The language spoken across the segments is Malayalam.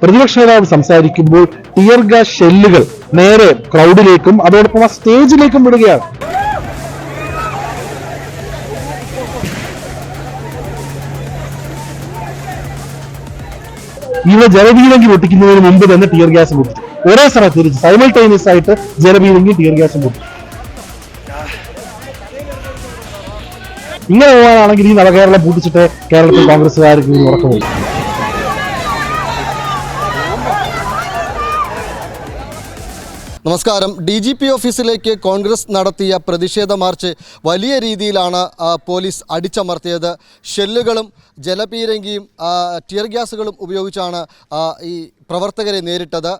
പ്രതിപക്ഷ നേതാവ് സംസാരിക്കുമ്പോൾ ടിയർ ഗ്യാസ് ഷെല്ലുകൾ നേരെ ക്രൗഡിലേക്കും അതോടൊപ്പം ആ സ്റ്റേജിലേക്കും വിടുകയാണ്. ഇവിടെ ജലപീരങ്കി പൊട്ടിക്കുന്നതിന് മുമ്പ് തന്നെ ടിയർ ഗ്യാസ് പൊട്ടിച്ചു. ഒരേ സമയത്ത് തിരിച്ച്. സൈമൾട്ടേനിയസ് ആയിട്ട് ജലപീരങ്കി ടിയർ ഗ്യാസും പൊട്ടിച്ചു. ഇങ്ങനെ പോകാനാണെങ്കിൽ ഈ നവകേരളം പൂട്ടിച്ചിട്ട് കേരളത്തിൽ കോൺഗ്രസ്സുകാർക്ക് ഉറക്കമുള്ളൂ. ഉറക്കമില്ല നമസ്കാരം. ഡി ജി പി ഓഫീസിലേക്ക് കോൺഗ്രസ് നടത്തിയ പ്രതിഷേധ മാർച്ച് വലിയ രീതിയിലാണ് പോലീസ് അടിച്ചമർത്തിയത്. ഷെല്ലുകളും ജലപീരങ്കിയും ടിയർ ഗ്യാസുകളും ഉപയോഗിച്ചാണ് ഈ പ്രവർത്തകരെ നേരിട്ടത്.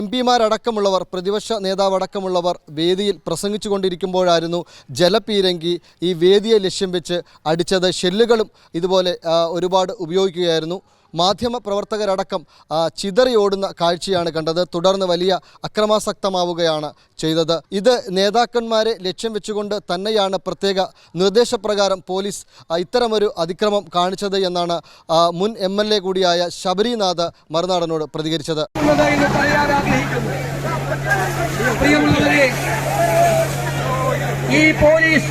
എം പിമാരടക്കമുള്ളവർ പ്രതിപക്ഷ നേതാവടക്കമുള്ളവർ വേദിയിൽ പ്രസംഗിച്ചു കൊണ്ടിരിക്കുമ്പോഴായിരുന്നു ജലപീരങ്കി ഈ വേദിയെ ലക്ഷ്യം വെച്ച് അടിച്ചത്. ഷെല്ലുകളും ഇതുപോലെ ഒരുപാട് ഉപയോഗിക്കുകയായിരുന്നു. മാധ്യമ പ്രവർത്തകരടക്കം ആ, ചിതറിയോടുന്ന കാഴ്ചയാണ് കണ്ടത്. തുടർന്ന് വലിയ അക്രമാസക്തമാവുകയാണ് ചെയ്തത്. ഇത് നേതാക്കന്മാരെ ലക്ഷ്യം വെച്ചുകൊണ്ട് തന്നെയാണ് പ്രത്യേക നിർദ്ദേശപ്രകാരം പോലീസ് ഇത്തരമൊരു അതിക്രമം കാണിച്ചത് എന്നാണ് മുൻ എം എൽ എ കൂടിയായ ശബരിനാഥ് മറുനാടനോട് പ്രതികരിച്ചത്. ഈ പോലീസ്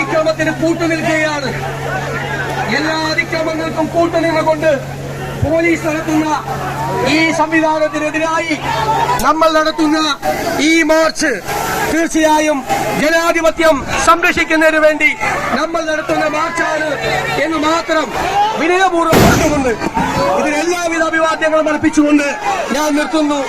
ഈ അതിക്രമത്തിന് കൂട്ടുനിൽക്കുകയാണ് എല്ലാ അതിക്രമങ്ങൾക്കും കൂട്ടുനിന്നുകൊണ്ട് പോലീസ് നടത്തുന്ന ഈ സംവിധാനത്തിനെതിരായി നമ്മൾ നടത്തുന്ന ഈ മാർച്ച് തീർച്ചയായും ജനാധിപത്യം സംരക്ഷിക്കുന്നതിന് വേണ്ടി നമ്മൾ നടത്തുന്ന മാർച്ചാണ് എന്ന് മാത്രം വിനയപൂർവം പറഞ്ഞുകൊണ്ട് ഇതിന് എല്ലാവിധ അഭിവാദ്യങ്ങളും അർപ്പിച്ചുകൊണ്ട് ഞാൻ നിർത്തുന്നു.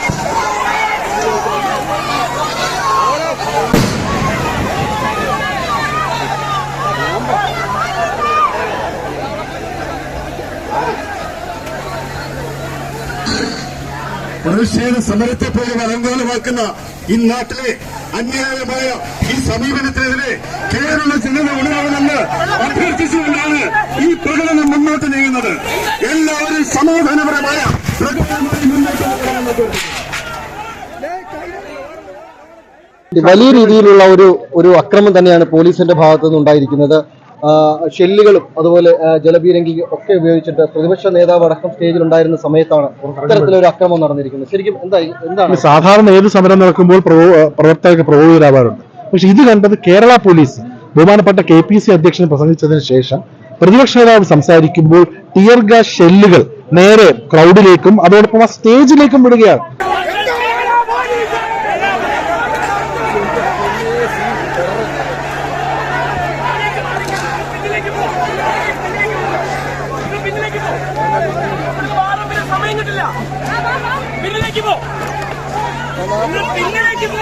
പ്രതിഷേധ സമരത്തെ പോലും അലങ്കോലമാക്കുന്ന ഈ നാട്ടിലെ അന്യായമായ ഈ സമീപനത്തിനെതിരെ കേരള ജനത ഉണരണമെന്ന് അഭ്യർത്ഥിച്ചുകൊണ്ടാണ് ഈ പ്രകടനം മുന്നോട്ട് നീങ്ങുന്നത്. എല്ലാവരും സമാധാനപരമായ പ്രകടനമായി മുന്നോട്ട് വലിയ രീതിയിലുള്ള ഒരു ഒരു അക്രമം തന്നെയാണ് പോലീസിന്റെ ഭാഗത്തു നിന്ന് ഉണ്ടായിരിക്കുന്നത്. ഷെല്ലുകളും അതുപോലെ ജലപീരങ്കി ഒക്കെ ഉപയോഗിച്ചിട്ട് പ്രതിപക്ഷ നേതാവ് അടക്കം സ്റ്റേജിൽ ഉണ്ടായിരുന്ന സമയത്താണ് ഇത്തരത്തിലൊരു അക്രമം നടന്നിരിക്കുന്നത്. ശരിക്കും എന്താ എന്താണ്? സാധാരണ ഏത് സമരം നടക്കുമ്പോൾ പ്രവോ- പ്രവർത്തകർക്ക് പ്രകോപിതരാവാറുണ്ട് പക്ഷെ ഇത് കണ്ടത് കേരള പോലീസ് ബഹുമാനപ്പെട്ട കെ പി സി അധ്യക്ഷൻ പ്രസംഗിച്ചതിന് ശേഷം പ്രതിപക്ഷ നേതാവ് സംസാരിക്കുമ്പോൾ ടിയർ ഷെല്ലുകൾ നേരെ ക്രൗഡിലേക്കും അതോടൊപ്പം ആ സ്റ്റേജിലേക്കും വിടുകയാണ്. ¡Mira el equipo! ¡Mira el equipo!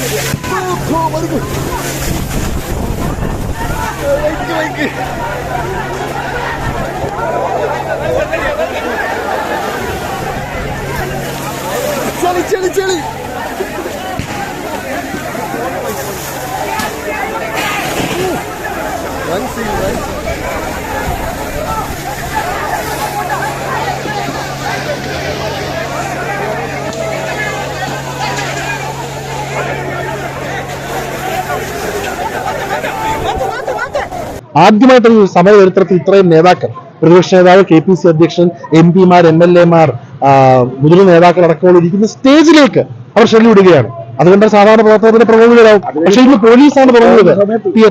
പിന്നിലേക്ക് പോ നിങ്ങൾ പിന്നിലേക്ക് പോ ആദ്യമായിട്ട് ഈ സമര ചരിത്രത്തിൽ ഇത്രയും നേതാക്കൾ പ്രതിപക്ഷ നേതാവ് കെ പി സി അധ്യക്ഷൻ എം പിമാർ എം എൽ എമാർ മുതിർന്ന നേതാക്കൾ അടക്കമുള്ള ഇരിക്കുന്ന സ്റ്റേജിലേക്ക് അവർ ഷെല്ലിടുകയാണ് അതുകൊണ്ട് സാധാരണ പ്രവർത്തകരുടെ പ്രകോപിതരാവും പക്ഷേ ഇന്ന് പോലീസാണ് തുടങ്ങുന്നത്.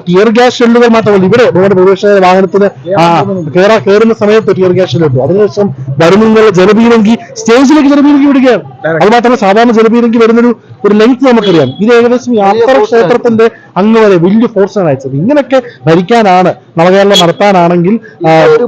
ടിയർ ഗ്യാസ് ഷെല്ലുകൾ മാത്രമല്ല ഇവിടെ നമ്മുടെ പ്രതിപക്ഷ വാഹനത്തിന് കയറാ കയറുന്ന സമയത്ത് ടിയർ ഗ്യാസ് ഷെല്ലിട്ടു അതിനുശേഷം വരുന്ന ജലപീരങ്കി സ്റ്റേജിലേക്ക് ജലപീരങ്കി വിടുകയാണ് അത് മാത്രമല്ല സാധാരണ ജലപീരങ്കി വരുന്നൊരു ഒരു ലെങ്ത് നമുക്കറിയാം. ഇത് ഏകദേശം യാത്ര ക്ഷേത്രത്തിന്റെ അങ്ങ് വരെ വലിയ ഫോഴ്സ് ആണ് അയച്ചത്. ഇങ്ങനെയൊക്കെ ഭരിക്കാനാണ് നവകേരളം നടത്താനാണെങ്കിൽ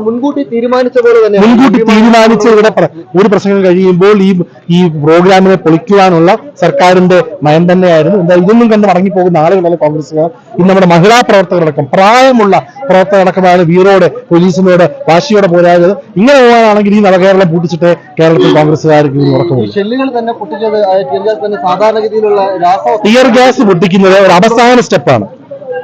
മുൻകൂട്ടി തീരുമാനിച്ച പോലെ തന്നെ മുൻകൂട്ടി തീരുമാനിച്ച് ഇവിടെ ഒരു പ്രസംഗം കഴിയുമ്പോൾ ഈ ഈ പ്രോഗ്രാമിനെ പൊളിക്കുവാനുള്ള സർക്കാരിന്റെ നയം തന്നെയായിരുന്നു. എന്താ ഇതൊന്നും കണ്ട് മടങ്ങിപ്പോകുന്ന ആളുകളല്ല കോൺഗ്രസ്സുകാർ. ഇന്ന് നമ്മുടെ മഹിളാ പ്രവർത്തകരടക്കം പ്രായമുള്ള പ്രവർത്തകരടക്കമാണ് വീറോടെ പോലീസിനോട് വാശിയോടെ പോരായത് ഇങ്ങനെ പോകാനാണെങ്കിൽ ഈ നവകേരളം പൂട്ടിച്ചിട്ട് കേരളത്തിൽ കോൺഗ്രസ്സുകാർക്ക് ഉറക്കമില്ല തന്നെ പൊട്ടിച്ചത് ടിയർ ഗ്യാസ് തന്നെ സാധാരണഗതിയിലുള്ള രാസ ടിയർ ഗ്യാസ് പൊട്ടിക്കുന്നത് ഒരു അവസാന സ്റ്റെപ്പാണ്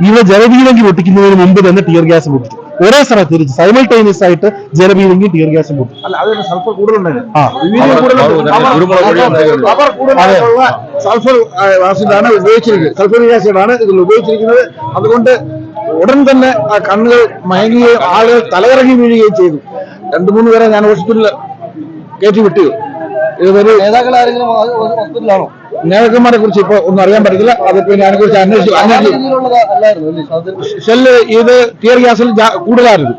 ഇവിടെ ജലപീരങ്കി പൊട്ടിക്കുന്നതിന് മുമ്പ് തന്നെ ടിയർ ഗ്യാസ് പൊട്ടിച്ചു. ഒരേ സമയത്ത് തിരിച്ച് സൈമൾട്ടേനിയസ് ആയിട്ട് ജലപീരങ്കി ടിയർ ഗ്യാസും പൊട്ടിച്ചു. സൾഫർ കൂടുതലുണ്ടായിരുന്നു. സൾഫർ ആസിഡാണ് ഉപയോഗിച്ചിരിക്കുന്നത്. സൾഫർ ആസിഡാണ് ഇതിൽ ഉപയോഗിച്ചിരിക്കുന്നത്. അതുകൊണ്ട് ഉടൻ തന്നെ ആ കണ്ണുകൾ മയങ്ങുകയും ആളുകൾ തലകറങ്ങി വീഴുകയും ചെയ്തു. രണ്ടു മൂന്ന് പേരെ ഞാൻ ഹോസ്പിറ്റലിൽ കയറ്റി വിട്ടു. നേതാക്കൾ ആരെങ്കിലും ഹോസ്പിറ്റലിലാണോ നേതാക്കന്മാരെ കുറിച്ച് ഇപ്പൊ ഒന്നും അറിയാൻ പറ്റത്തില്ല. അതിപ്പോ ഞാൻ കുറിച്ച് അന്വേഷിച്ചു അന്വേഷിച്ചു ഷെല്ല് ഇത് ടിയർ ഗ്യാസിൽ കൂടുതലായിരുന്നു.